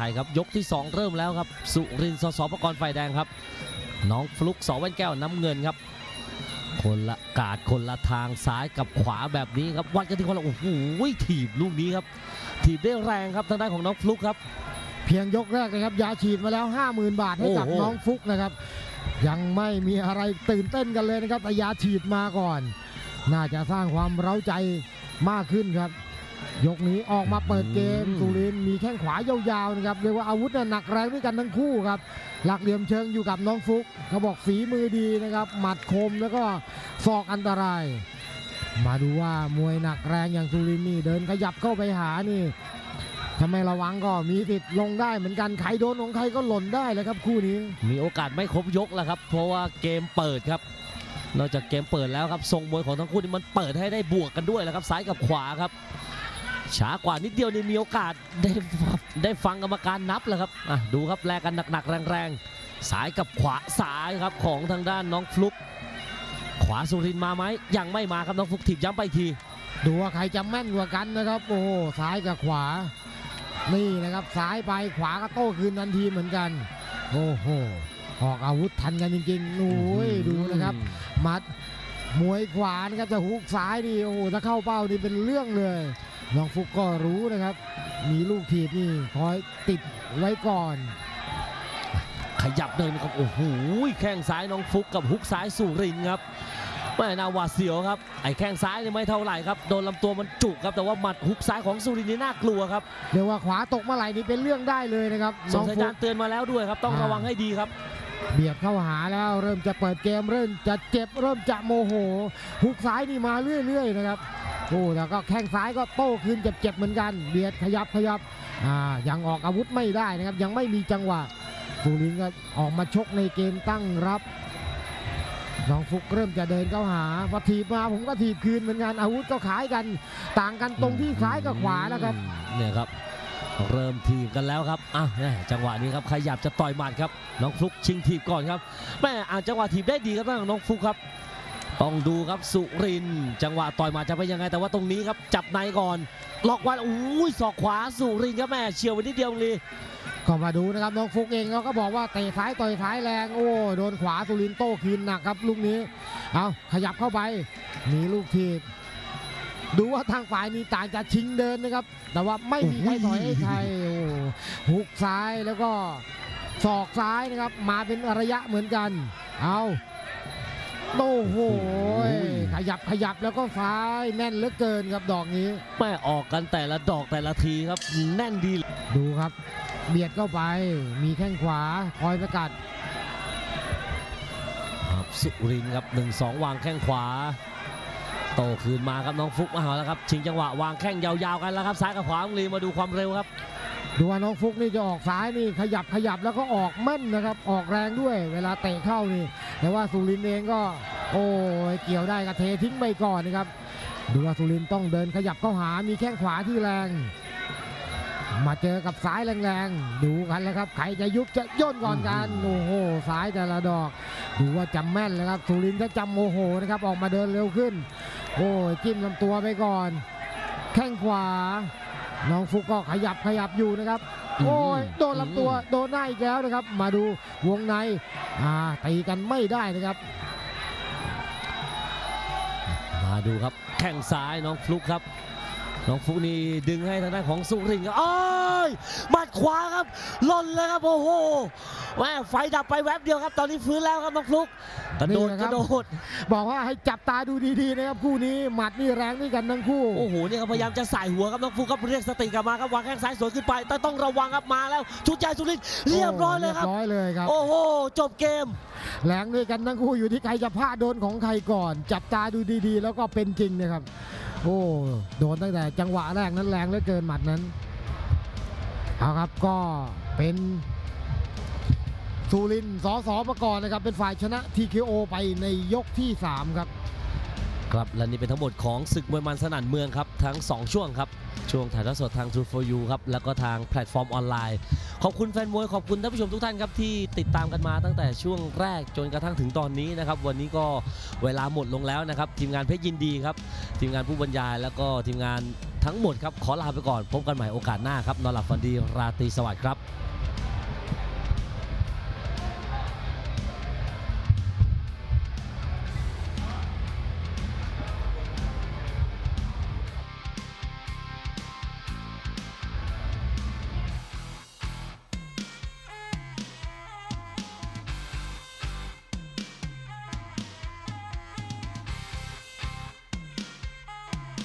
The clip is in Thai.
ไทยครับยกที่ 2 เริ่มแล้วครับ สุรินทร์สสประกรณ์ไฟแดงครับ น้องฟลุกสอแว่นแก้วน้ำเงินครับ คนละกาดคนละทางซ้ายกับขวาแบบนี้ครับวัดกันที่คนละโอ้โหถีบลูกนี้ครับ ถีบได้แรงครับทางด้านของน้องฟลุกครับ เพียงยกแรกนะครับยาฉีดมาแล้ว 50,000 บาทให้กับโอ้โหน้องฟุกนะครับ ยังไม่มีอะไรตื่นเต้นกันเลยนะครับแต่ยาฉีดมาก่อน น่าจะสร้างความเร้าใจมากขึ้นครับ ยกนี้ออกมาเปิดเกมสุรินทร์มีแข้งขวายาวๆนะครับเรียกว่าอาวุธน่ะหนักแรงด้วยกันทั้งคู่ครับ หลักเหลี่ยมเชิงอยู่กับน้องฟุกเขาบอกฝีมือดีนะครับหมัดคมแล้วก็ศอกอันตราย มาดูว่ามวยหนักแรงอย่างสุรินทร์นี่เดินขยับเข้าไปหานี่ถ้าไม่ระวังก็มีสิทธิ์ลงได้เหมือนกันใครโดนของใครก็หล่นได้เลยครับคู่นี้ มีโอกาสไม่ครบยกแล้วครับ เพราะว่าเกมเปิดครับนอกจากเกมเปิดแล้วครับทรงมวยของทั้งคู่นี่มันเปิดให้ได้บวกกันด้วยแล้วครับซ้ายกับขวาครับ ช้ากว่านิดเดียวนี่มีโอกาสได้ได้ฟังกรรมการนับแล้วครับอะดูครับแลกกันหนักๆแรงๆซ้ายกับขวาซ้ายครับของทางด้านน้องฟลุก ขวาสุรินทร์มาไหมยังไม่มาครับน้องฟลุกถีบย้ำไปอีกที ดูว่าใครจะแม่นกว่ากันนะครับ โอ้โหซ้ายกับขวา นี่นะครับซ้ายไปขวาก็โต้คืนทันทีเหมือนกัน โอ้โหออกอาวุธทันกันจริงๆโอ้ยดูนะครับมัดมวยขวานะครับจะฮุกซ้ายนี่โอ้โหถ้าเข้าเป้านี่เป็นเรื่องเลย น้องฟุกก็รู้นะครับ มีลูกถีบนี่คอยติดไว้ก่อน ขยับเดินครับโอ้โหแข้งซ้ายน้องฟุกกับฮุกซ้ายสุรินทร์ครับแม่นาหวาดเสียวครับไอ้แข้งซ้ายนี่ไม่เท่าไหร่ครับโดนลำตัวมันจุกครับแต่ว่าหมัดฮุกซ้ายของสุรินทร์นี่น่ากลัวครับเรียกว่าขวาตกเมื่อไหร่นี่เป็นเรื่องได้เลยนะครับส่น้งองสัญฟุญากณเตือนมาแล้วด้วยครับ ต้องอ่าระวังให้ดีครับ เบียดเข้าหาแล้วเริ่มจะเปิดเกมเริ่มจะเจ็บเริ่มจะโมโหฮุกซ้ายนี่มาเรื่อย ๆ นะครับ โอ้แต่ก็แข้งซ้ายก็โต้คืนเจ็บๆเหมือนกันเบียดขยับขยับอ่ายังออกอาวุธไม่ได้นะครับ ยังไม่มีจังหวะฟูรินก็ออกมาชกในเกมตั้งรับน้องฟุกเริ่มจะเดินเข้าหาพอถีบมาผมก็ถีบคืนเหมือนกันอาวุธก็ขายกัน ต่างกันตรงที่ซ้ายกับขวานะครับเนี่ยครับ เริ่มทีบกันแล้วครับอะจังหวะนี้ครับขยับจะต่อยหมัดครับ น้องฟลุกชิงทีบก่อนครับแม่อ่านจังหวะทีบได้ดีครับทางน้องฟลุกครับ ต้องดูครับสุรินจังหวะต่อยมัดจะเป็นยังไงแต่ว่าตรงนี้ครับจับในก่อนล็อกไว้อุ้ยศอกขวาสุรินครับแม่เฉียวไปนิดเดียวเลยก็มาดูนะครับน้องฟุกเองเขาก็บอกว่าเตะซ้ายต่อยซ้ายแรงโอ้โดนขวาสุรินโต้คืนหนักครับลูกนี้เอาขยับเข้าไปมีลูกทีบดูว่าทางฝ่ายนี้ต่างจะชิงเดินนะครับ แต่ว่าไม่มีใครถอยให้ใครโอ้หุกซ้ายแล้วก็ศอกซ้ายนะครับ มาเป็นระยะเหมือนกัน เอา โอ้โหขยับขยับแล้วก็ซ้ายแน่นเหลือเกินครับดอกนี้แม่ออกกันแต่ละดอกแต่ละทีครับ แน่นดี ดูครับ เบียดเข้าไป มีแข้งขวาคอยสกัดครับสุรินทร์ครับหนึ่งสองวางแข้งขวา โตคืนมาครับน้องฟุกมาแล้วครับชิงจังหวะวางแข้งยาวๆกันแล้วครับซ้ายกับขวาของลีมาดูความเร็วครับดูว่าน้องฟุกนี่จะออกซ้ายนี่ขยับขยับแล้วก็ออกแม่นนะครับ ออกแรงด้วย เวลาเตะเข้านี่ แต่ว่าสุรินทร์เองก็ โอ้ยเกี่ยวได้ก็เททิ้งไปก่อนนะครับ ดูว่าสุรินทร์ต้องเดินขยับเข้าหามีแข้งขวาที่แรง มาเจอกับซ้ายแรงๆ ดูกันแล้วครับ ใครจะยุบจะย่นก่อนกัน โอ้โหซ้ายแต่ละดอก ดูว่าจำแม่นเลยครับสุรินทร์ถ้าจำโมโหนะครับออกมาเดินเร็วขึ้น โอ้ยจิ้มลำตัวไปก่อน แข้งขวา น้องฟุกก็ขยับขยับอยู่นะครับ โอ้ยโดนลำตัวโดนหน้าอีกแล้วนะครับ มาดูวงในอ่าตีกันไม่ได้นะครับ มาดูครับแข้งซ้ายน้องฟลุกครับ น้องฟลุกนี่ดึงให้ทางด้านของสุรินทร์ครับ อ้ายหมัดขวาครับหล่นเลยครับโอ้โหแม่ไฟดับไปแวบเดียวครับ ตอนนี้ฟื้นแล้วครับน้องฟลุกกระโดดนี่นะกครับระโดดบอกว่าให้จับตาดูดีๆนะครับคู่นี้หมัดนี่แรงด้วยกันทั้งคู่โอ้โหเนี่ยครับพยายามจะใส่หัวครับน้องฟลุกครับเรียกสติกลับมาครับวางแข้งซ้ายสวนขึ้นไป แต่ต้องระวังครับมาแล้วชุดใหญ่สุรินทร์เรียบร้อยเลยครับเรียบร้อยเลยครับโอ้โหจบเกมแรงด้วยกันทั้งคู่อยู่ที่ใครจะพลาดโดนของใครก่อน จับตาดูดีๆ แล้วก็เป็นจริงนะครับโอ้โดนตั้งแต่จังหวะแรกนั้นแรงเหลือเกินหมัดนั้น เอาครับก็เป็นสุรินสอสอประกอบนะครับ เป็นฝ่ายชนะ TKO ไปในยกที่ 3 ครับ ครับและนี่เป็นทั้งหมดของศึกมวยมันสนั่นเมืองครับทั้ง 2 ช่วงครับ ช่วงถ่ายทอดสดทาง True for You ครับ แล้วก็ทางแพลตฟอร์มออนไลน์ ขอบคุณแฟนมวย ขอบคุณท่านผู้ชมทุกท่านครับ ที่ติดตามกันมาตั้งแต่ช่วงแรกจนกระทั่งถึงตอนนี้นะครับ วันนี้ก็เวลาหมดลงแล้วนะครับ ทีมงานเพชรยินดีครับ ทีมงานผู้บรรยายแล้วก็ทีมงาน ทั้งหมดครับขอลาไปก่อนพบกันใหม่โอกาสหน้าครับนอนหลับฝันดีราตรีสวัสดิ์ครับ